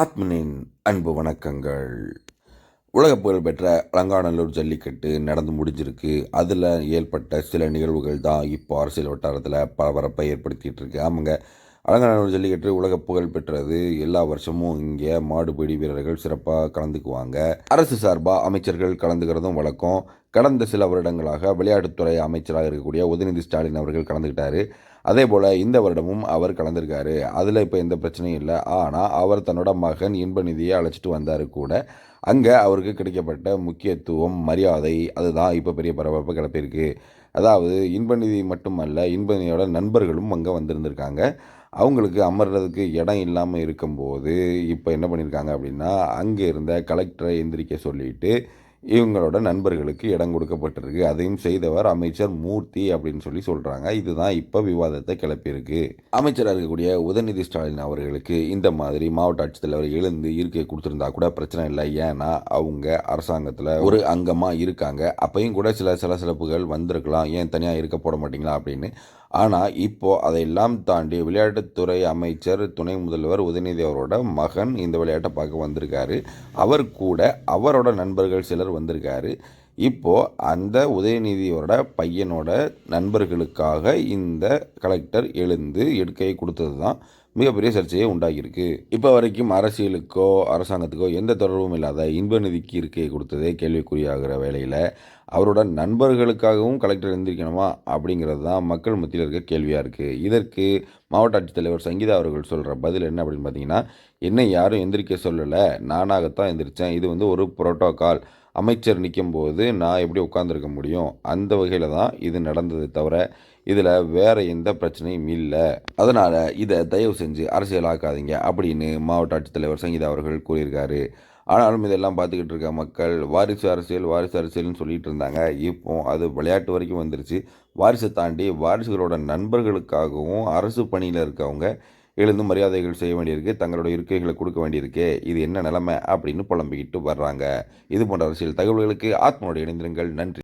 ஆத்மனின் அன்பு வணக்கங்கள். உலக புகழ்பெற்ற அலங்காநல்லூர் ஜல்லிக்கட்டு நடந்து முடிஞ்சிருக்கு. அதில் ஏற்பட்ட சில நிகழ்வுகள் தான் இப்போ அரசியல் வட்டாரத்தில் பரபரப்பை ஏற்படுத்திகிட்டு இருக்கு. ஆமாங்க அலங்காநல்லூர் ஜல்லிக்கட்டு உலக புகழ் பெற்றது. எல்லா வருஷமும் இங்கே மாடுபிடி வீரர்கள் சிறப்பாக கலந்துக்குவாங்க. அரசு சார்பாக அமைச்சர்கள் கலந்துக்கிறதும் வழக்கம். கடந்த சில வருடங்களாக விளையாட்டுத்துறை அமைச்சராக இருக்கக்கூடிய உதயநிதி ஸ்டாலின் அவர்கள் கலந்துக்கிட்டாரு. அதே போல் இந்த வருடமும் அவர் கலந்துருக்காரு. அதில் இப்போ எந்த பிரச்சனையும் இல்லை. ஆனால் அவர் தன்னோட மகன் இன்ப நிதியை அழைச்சிட்டு வந்தார் கூட. அங்கே அவருக்கு கிடைக்கப்பட்ட முக்கியத்துவம் மரியாதை அதுதான் இப்போ பெரிய பரபரப்பு கிளப்பியிருக்கு. அதாவது இன்பநிதி மட்டுமல்ல இன்பநிதியோட நண்பர்களும் அங்கே வந்திருந்திருக்காங்க. அவங்களுக்கு அமர்றதுக்கு இடம் இல்லாமல் இருக்கும்போது இப்போ என்ன பண்ணியிருக்காங்க அப்படின்னா அங்கே இருந்த கலெக்டரை எந்திரிக்க சொல்லிட்டு இவங்களோட நண்பர்களுக்கு இடம் கொடுக்கப்பட்டிருக்கு. அதையும் செய்தவர் அமைச்சர் மூர்த்தி அப்படின்னு சொல்லி சொல்கிறாங்க இதுதான் இப்போ விவாதத்தை கிளப்பியிருக்கு. அமைச்சராக இருக்கக்கூடிய உதயநிதி ஸ்டாலின் அவர்களுக்கு இந்த மாதிரி மாவட்ட ஆட்சித்தலைவர் எழுந்து இருக்கை கொடுத்துருந்தா கூட பிரச்சனை இல்லை. ஏன்னா அவங்க அரசாங்கத்தில் ஒரு அங்கமாக இருக்காங்க. அப்பையும் கூட சில சில சிறப்புகள் வந்திருக்கலாம். ஏன் தனியாக இருக்க போட மாட்டீங்களா அப்படின்னு ஆனால் இப்போது அதையெல்லாம் தாண்டி விளையாட்டுத்துறை அமைச்சர் துணை முதல்வர் உதயநிதி அவரோட மகன் இந்த விளையாட்டை பார்க்க வந்திருக்காரு. அவர் கூட அவரோட நண்பர்கள் சிலர் வந்திருக்காரு. இப்போது அந்த உதயநிதியோட பையனோட நண்பர்களுக்காக இந்த கலெக்டர் எழுந்து எடுக்கையை கொடுத்தது தான் மிகப்பெரிய சர்ச்சையை உண்டாகியிருக்கு. இப்போ வரைக்கும் அரசியலுக்கோ அரசாங்கத்துக்கோ எந்த தொடர்பும் இல்லாத இன்ப நிதிக்கு இருக்கையை கொடுத்ததே கேள்விக்குறியாகிற வேலையில் அவரோட நண்பர்களுக்காகவும் கலெக்டர் எழுந்திருக்கணுமா அப்படிங்கிறது தான் மக்கள் மத்தியில் இருக்க கேள்வியாக இருக்குது இதற்கு மாவட்ட ஆட்சித்தலைவர் சங்கீதா அவர்கள் சொல்கிற பதில் என்ன அப்படின்னு பார்த்தீங்கன்னா என்னை யாரும் எந்திரிக்க சொல்லலை. நானாகத்தான் எந்திரிச்சேன். இது வந்து ஒரு புரோட்டோக்கால் அமைச்சர் நிற்கும் போது நான் எப்படி உட்காந்துருக்க முடியும்? அந்த வகையில் தான் இது நடந்தது தவிர இதில் வேறு எந்த பிரச்சனையும் இல்லை. அதனால் இதை தயவு செஞ்சு அரசியலாக்காதீங்க அப்படின்னு மாவட்ட ஆட்சித்தலைவர் சங்கீதா அவர்கள் கூறியிருக்காரு. ஆனாலும் இதெல்லாம் பார்த்துக்கிட்டு இருக்க மக்கள் வாரிசு அரசியல் வாரிசு அரசியல்னு சொல்லிட்டு இருந்தாங்க. இப்போ அது விளையாட்டு வரைக்கும் வந்துருச்சு. வாரிசை தாண்டி வாரிசுகளோட நண்பர்களுக்காகவும் அரசு பணியில் இருக்கவங்க எழுந்து மரியாதைகள் செய்ய வேண்டியிருக்கு தங்களோட இருக்கைகளை கொடுக்க வேண்டியிருக்கு இது என்ன நிலைமை அப்படின்னு புலம்பிக்கிட்டு வர்றாங்க. இது போன்ற அரசியல் தகவல்களுக்கு ஆத்மனோடு இணைந்திருங்கள். நன்றி.